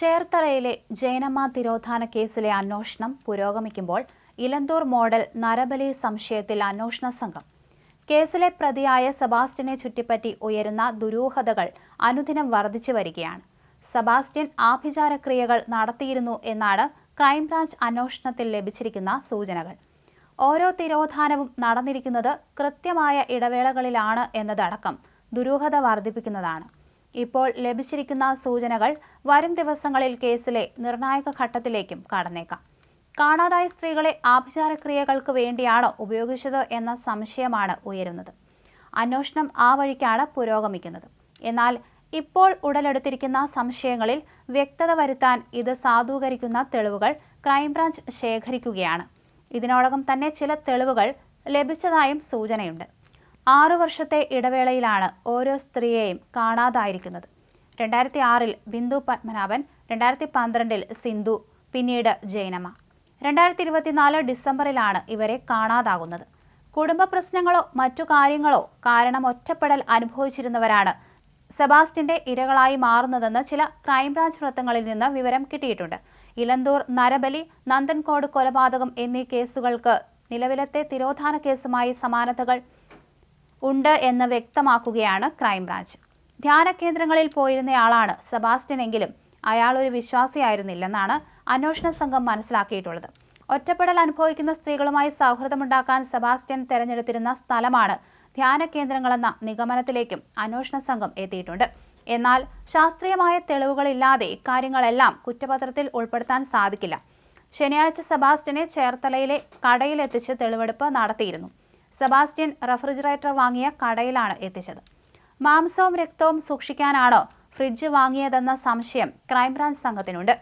ചേർത്തലയിലെ ജൈനമ്മ തിരോധാന കേസിലെ അന്വേഷണം പുരോഗമിക്കുമ്പോൾ ഇലന്തൂർ മോഡൽ നരബലി സംശയത്തിൽ അന്വേഷണ സംഘം. കേസിലെ പ്രതിയായ സെബാസ്റ്റ്യനെ ചുറ്റിപ്പറ്റി ഉയരുന്ന ദുരൂഹതകൾ അനുദിനം വർദ്ധിച്ചു വരികയാണ്. സെബാസ്റ്റ്യൻ ആഭിചാരക്രിയകൾ നടത്തിയിരുന്നു എന്നാണ് ക്രൈംബ്രാഞ്ച് അന്വേഷണത്തിൽ ലഭിച്ചിരിക്കുന്ന സൂചനകൾ. ഓരോ തിരോധാനവും നടന്നിരിക്കുന്നത് കൃത്യമായ ഇടവേളകളിലാണ് എന്നതടക്കം ദുരൂഹത വർദ്ധിപ്പിക്കുന്നതാണ്. ഇപ്പോൾ ലഭിച്ചിരിക്കുന്ന സൂചനകൾ വരും ദിവസങ്ങളിൽ കേസിലെ നിർണായക ഘട്ടത്തിലേക്കും കടന്നേക്കാം. കാണാതായ സ്ത്രീകളെ ആഭിചാരക്രിയകൾക്ക് വേണ്ടിയാണോ ഉപയോഗിച്ചത് എന്ന സംശയമാണ് ഉയരുന്നത്. അന്വേഷണം ആ വഴിക്കാണ് പുരോഗമിക്കുന്നത്. എന്നാൽ ഇപ്പോൾ ഉടലെടുത്തിരിക്കുന്ന സംശയങ്ങളിൽ വ്യക്തത വരുത്താൻ ഇത് സാധൂകരിക്കുന്ന തെളിവുകൾ ക്രൈംബ്രാഞ്ച് ശേഖരിക്കുകയാണ്. ഇതിനോടകം തന്നെ ചില തെളിവുകൾ ലഭിച്ചതായും സൂചനയുണ്ട്. ആറു വർഷത്തെ ഇടവേളയിലാണ് ഓരോ സ്ത്രീയെയും കാണാതായിരിക്കുന്നത്. രണ്ടായിരത്തി ആറിൽ ബിന്ദു പത്മനാഭൻ രണ്ടായിരത്തി പന്ത്രണ്ടിൽ സിന്ധു പിന്നീട് ജൈനമ്മ. രണ്ടായിരത്തി ഇരുപത്തിനാല് ഡിസംബറിലാണ് ഇവരെ കാണാതാകുന്നത്. കുടുംബ പ്രശ്നങ്ങളോ മറ്റു കാര്യങ്ങളോ കാരണം ഒറ്റപ്പെടൽ അനുഭവിച്ചിരുന്നവരാണ് സെബാസ്റ്റിന്റെ ഇരകളായി മാറുന്നതെന്ന് ചില ക്രൈംബ്രാഞ്ച് വൃത്തങ്ങളിൽ നിന്ന് വിവരം കിട്ടിയിട്ടുണ്ട്. ഇലന്തൂർ നരബലി നന്ദൻകോട് കൊലപാതകം എന്നീ കേസുകൾക്ക് നിലവിലത്തെ തിരോധാന കേസുമായി സമാനതകൾ ഉണ്ട് എന്ന് വ്യക്തമാക്കുകയാണ് ക്രൈംബ്രാഞ്ച്. ധ്യാന കേന്ദ്രങ്ങളിൽ പോയിരുന്നയാളാണ് സെബാസ്റ്റ്യൻ എങ്കിലും അയാൾ ഒരു വിശ്വാസിയായിരുന്നില്ലെന്നാണ് അന്വേഷണ സംഘം മനസ്സിലാക്കിയിട്ടുള്ളത്. ഒറ്റപ്പെടൽ അനുഭവിക്കുന്ന സ്ത്രീകളുമായി സൗഹൃദമുണ്ടാക്കാൻ സെബാസ്റ്റ്യൻ തെരഞ്ഞെടുത്തിരുന്ന സ്ഥലമാണ് ധ്യാന കേന്ദ്രങ്ങളെന്ന നിഗമനത്തിലേക്കും അന്വേഷണ സംഘം എത്തിയിട്ടുണ്ട്. എന്നാൽ ശാസ്ത്രീയമായ തെളിവുകളില്ലാതെ ഇക്കാര്യങ്ങളെല്ലാം കുറ്റപത്രത്തിൽ ഉൾപ്പെടുത്താൻ സാധിക്കില്ല. ശനിയാഴ്ച സെബാസ്റ്റ്യനെ ചേർത്തലയിലെ കടയിലെത്തിച്ച് തെളിവെടുപ്പ് നടത്തിയിരുന്നു. സെബാസ്റ്റ്യൻ റെഫ്രിജറേറ്റർ വാങ്ങിയ കടയിലാണ് എത്തിച്ചത്. മാംസവും രക്തവും സൂക്ഷിക്കാനാണോ ഫ്രിഡ്ജ് വാങ്ങിയതെന്ന സംശയം ക്രൈംബ്രാഞ്ച് സംഘത്തിനുണ്ട്.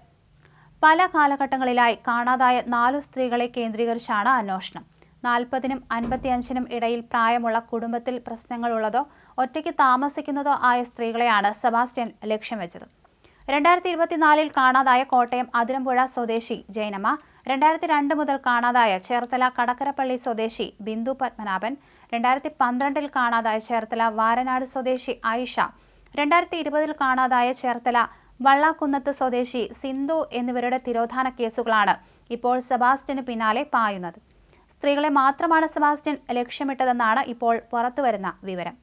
പല കാലഘട്ടങ്ങളിലായി കാണാതായ നാലു സ്ത്രീകളെ കേന്ദ്രീകരിച്ചാണ് അന്വേഷണം. നാൽപ്പതിനും അൻപത്തിയഞ്ചിനും ഇടയിൽ പ്രായമുള്ള കുടുംബത്തിൽ പ്രശ്നങ്ങളുള്ളതോ ഒറ്റയ്ക്ക് താമസിക്കുന്നതോ ആയ സ്ത്രീകളെയാണ് സെബാസ്റ്റ്യൻ ലക്ഷ്യം വെച്ചത്. രണ്ടായിരത്തി ഇരുപത്തിനാലിൽ കാണാതായ കോട്ടയം അതിരമ്പുഴ സ്വദേശി ജൈനമ്മ രണ്ടായിരത്തി രണ്ട് മുതൽ കാണാതായ ചേർത്തല കടക്കരപ്പള്ളി സ്വദേശി ബിന്ദു പത്മനാഭൻ രണ്ടായിരത്തി പന്ത്രണ്ടിൽ കാണാതായ ചേർത്തല വാരനാട് സ്വദേശി ആയിഷ രണ്ടായിരത്തി ഇരുപതിൽ കാണാതായ ചേർത്തല വള്ളാക്കുന്നത്ത് സ്വദേശി സിന്ധു എന്നിവരുടെ തിരോധാന കേസുകളാണ് ഇപ്പോൾ സെബാസ്റ്റ്യന് പിന്നാലെ പായുന്നത്. സ്ത്രീകളെ മാത്രമാണ് സെബാസ്റ്റ്യൻ ലക്ഷ്യമിട്ടതെന്നാണ് ഇപ്പോൾ പുറത്തുവരുന്ന വിവരം.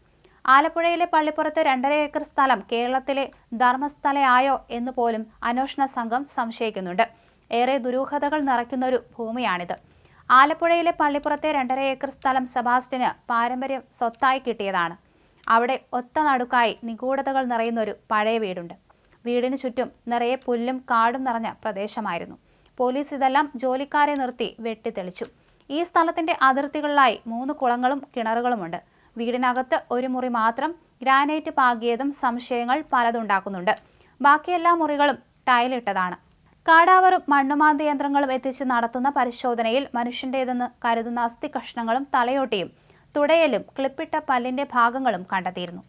ആലപ്പുഴയിലെ പള്ളിപ്പുറത്ത് രണ്ടര ഏക്കർ സ്ഥലം കേരളത്തിലെ ധർമ്മസ്ഥലയായോ എന്ന് പോലും അന്വേഷണ സംഘം സംശയിക്കുന്നുണ്ട്. ഏറെ ദുരൂഹതകൾ നിറയ്ക്കുന്ന ഒരു ഭൂമിയാണിത്. ആലപ്പുഴയിലെ പള്ളിപ്പുറത്തെ രണ്ടര ഏക്കർ സ്ഥലം സെബാസ്റ്റിന് പാരമ്പര്യം സ്വത്തായി കിട്ടിയതാണ്. അവിടെ ഒത്ത നടുക്കായി നിഗൂഢതകൾ നിറയുന്ന ഒരു പഴയ വീടുണ്ട്. വീടിനു ചുറ്റും നിറയെ പുല്ലും കാടും നിറഞ്ഞ പ്രദേശമായിരുന്നു. പോലീസ് ഇതെല്ലാം ജോലിക്കാരെ നിർത്തി വെട്ടിത്തെളിച്ചു. ഈ സ്ഥലത്തിന്റെ അതിർത്തികളിലായി മൂന്ന് കുളങ്ങളും കിണറുകളുമുണ്ട്. വീടിനകത്ത് ഒരു മുറി മാത്രം ഗ്രാനൈറ്റ് പാകിയതും സംശയങ്ങൾ പലതുണ്ടാക്കുന്നുണ്ട്. ബാക്കിയെല്ലാ മുറികളും ടൈലിട്ടതാണ്. കാടാവറും മണ്ണുമാന്തി യന്ത്രങ്ങളും എത്തിച്ച് നടത്തുന്ന പരിശോധനയിൽ മനുഷ്യന്റേതെന്ന് കരുതുന്ന അസ്ഥി കഷ്ണങ്ങളും തലയോട്ടിയും തുടയലും ക്ലിപ്പിട്ട പല്ലിന്റെ ഭാഗങ്ങളും കണ്ടെത്തിയിരുന്നു.